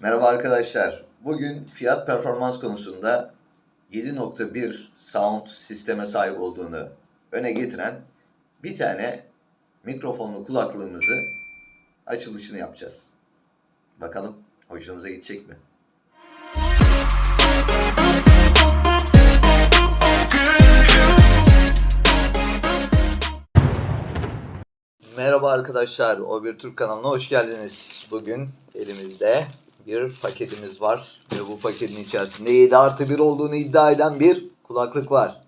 Merhaba arkadaşlar. Bugün fiyat performans konusunda 7.1 sound sisteme sahip olduğunu öne getiren bir tane mikrofonlu kulaklığımızı açılışını yapacağız. Bakalım hoşunuza gidecek mi? Merhaba arkadaşlar, O Bir Türk kanalına hoş geldiniz. Bugün elimizde bir paketimiz var ve bu paketin içerisinde 7 artı 1 olduğunu iddia eden bir kulaklık var.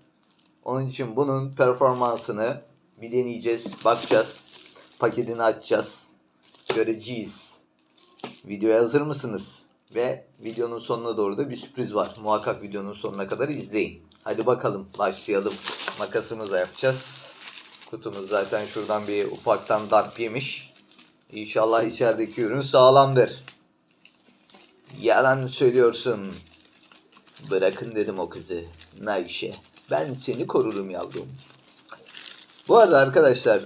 Onun için bunun performansını bir deneyeceğiz, bakacağız. Paketini açacağız, göreceğiz. Videoya hazır mısınız? Ve videonun sonuna doğru da bir sürpriz var. Muhakkak videonun sonuna kadar izleyin. Hadi bakalım başlayalım. Makasımızla yapacağız. Kutumuz zaten şuradan bir ufaktan darp yemiş. İnşallah içerideki ürün sağlamdır. Yalan söylüyorsun. Bırakın dedim o kızı. Nayşe. Ben seni korurum yavrum. Bu arada arkadaşlar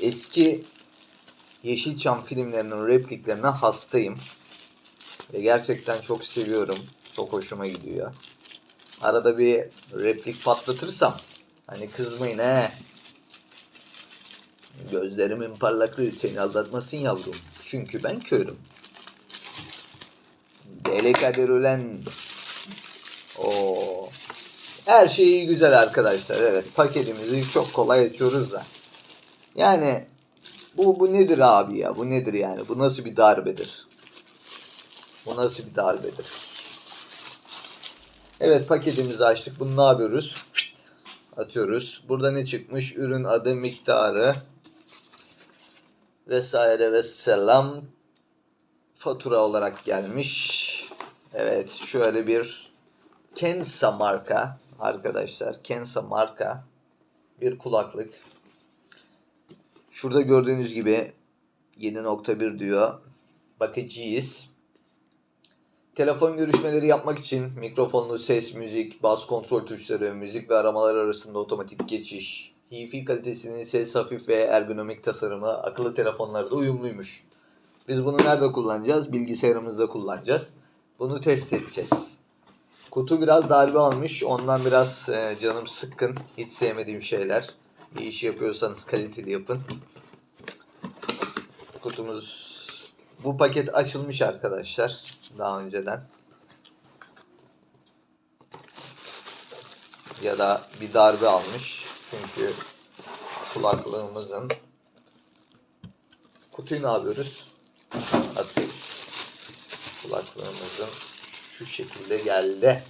eski Yeşilçam filmlerinin repliklerine hastayım. Ve gerçekten çok seviyorum. Çok hoşuma gidiyor. Arada bir replik patlatırsam hani kızmayın he. Gözlerimin parlaklığı seni aldatmasın yavrum. Çünkü ben körüm. Deli Kadir Ülen. Oo. Her şey iyi güzel arkadaşlar. Evet paketimizi çok kolay açıyoruz da. Yani bu, bu nedir abi ya? Bu nedir yani? Bu nasıl bir darbedir? Bu nasıl bir darbedir? Evet paketimizi açtık. Bunu ne yapıyoruz? Atıyoruz. Burada ne çıkmış? Ürün adı, miktarı vesaire ve selam fatura olarak gelmiş. Evet şöyle bir Kensa marka arkadaşlar. Kensa marka bir kulaklık. Şurada gördüğünüz gibi 7.1 diyor. Bakacağız. Telefon görüşmeleri yapmak için mikrofonlu ses, müzik, bas kontrol tuşları, müzik ve aramalar arasında otomatik geçiş, hi-fi kalitesinin ses hafif ve ergonomik tasarımı akıllı telefonlarda uyumluymuş. Biz bunu nerede kullanacağız? Bilgisayarımızda kullanacağız. Bunu test edeceğiz. Kutu biraz darbe almış. Ondan biraz e, canım sıkkın. Hiç sevmediğim şeyler. Bir iş yapıyorsanız kaliteli yapın. Kutumuz bu paket açılmış arkadaşlar daha önceden. Ya da bir darbe almış. Çünkü kulaklığımızın kutuyu ne yapıyoruz? Atıyoruz. Kulaklığımızın şu şekilde geldi.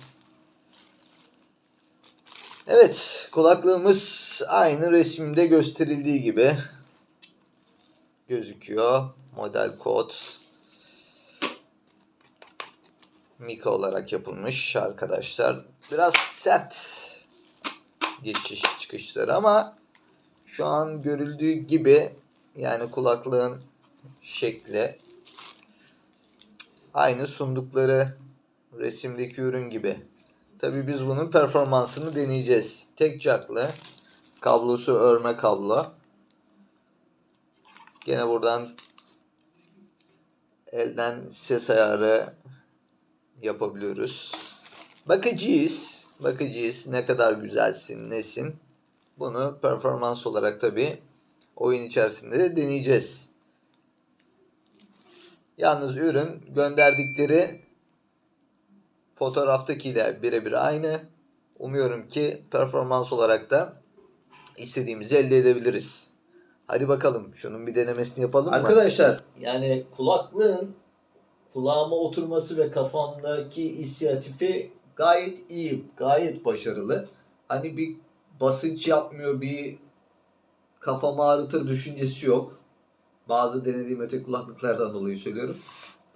Evet, kulaklığımız aynı resimde gösterildiği gibi gözüküyor. Model kod Mika olarak yapılmış arkadaşlar. Biraz sert geçiş çıkışları ama şu an görüldüğü gibi yani kulaklığın şekli aynı sundukları resimdeki ürün gibi. Tabi biz bunun performansını deneyeceğiz. Tek jacklı kablosu örme kablo. Gene buradan elden ses ayarı yapabiliyoruz. Bakacağız. Bakacağız ne kadar güzelsin, nesin. Bunu performans olarak tabi oyun içerisinde de deneyeceğiz. Yalnız ürün gönderdikleri fotoğraftakiyle birebir aynı. Umuyorum ki performans olarak da istediğimizi elde edebiliriz. Hadi bakalım şunun bir denemesini yapalım mı? Arkadaşlar yani kulaklığın kulağıma oturması ve kafamdaki inisiyatifi gayet iyi, gayet başarılı. Hani bir basınç yapmıyor, bir kafamı ağrıtır düşüncesi yok. Bazı denediğim öte kulaklıklardan dolayı söylüyorum.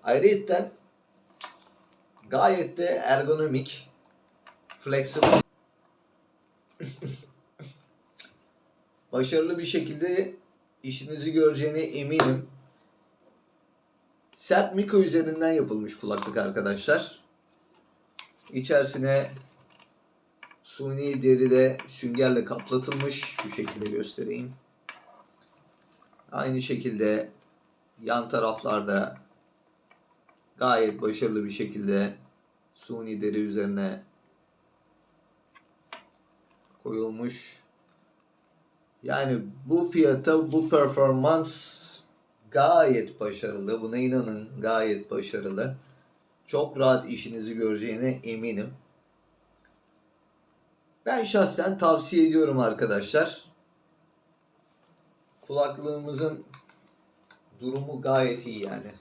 Ayrıca gayet de ergonomik, flexible, başarılı bir şekilde işinizi göreceğine eminim. Sert Miko üzerinden yapılmış kulaklık arkadaşlar. İçerisine suni deride süngerle kaplatılmış. Şu şekilde göstereyim. Aynı şekilde yan taraflarda gayet başarılı bir şekilde suni deri üzerine koyulmuş. Yani bu fiyata bu performans gayet başarılı. Buna inanın gayet başarılı. Çok rahat işinizi göreceğine eminim. Ben şahsen tavsiye ediyorum arkadaşlar. Kulaklığımızın durumu gayet iyi yani.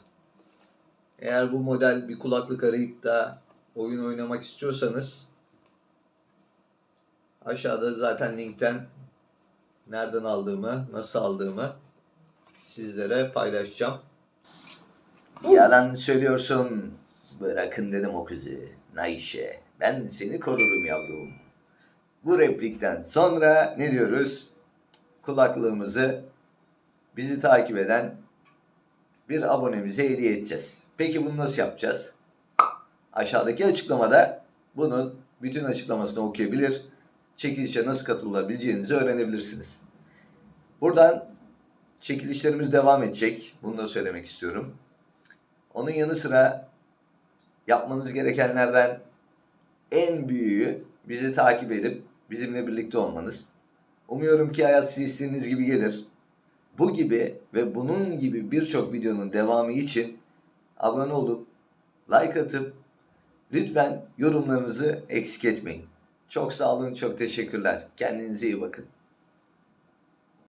Eğer bu model bir kulaklık arayıp da oyun oynamak istiyorsanız aşağıda zaten linkten nereden aldığımı, nasıl aldığımı sizlere paylaşacağım. Yalan söylüyorsun. Bırakın dedim o kızı. Nayşe. Ben seni korurum yavrum. Bu replikten sonra ne diyoruz? Kulaklığımızı bizi takip eden bir abonemize hediye edeceğiz. Peki bunu nasıl yapacağız? Aşağıdaki açıklamada bunun bütün açıklamasını okuyabilir, çekilişe nasıl katılabileceğinizi öğrenebilirsiniz. Buradan çekilişlerimiz devam edecek. Bunu da söylemek istiyorum. Onun yanı sıra yapmanız gerekenlerden en büyüğü bizi takip edip bizimle birlikte olmanız. Umuyorum ki hayat size istediğiniz gibi gelir. Bu gibi ve bunun gibi birçok videonun devamı için abone olup like atıp lütfen yorumlarınızı eksik etmeyin. Çok sağ olun, çok teşekkürler. Kendinize iyi bakın.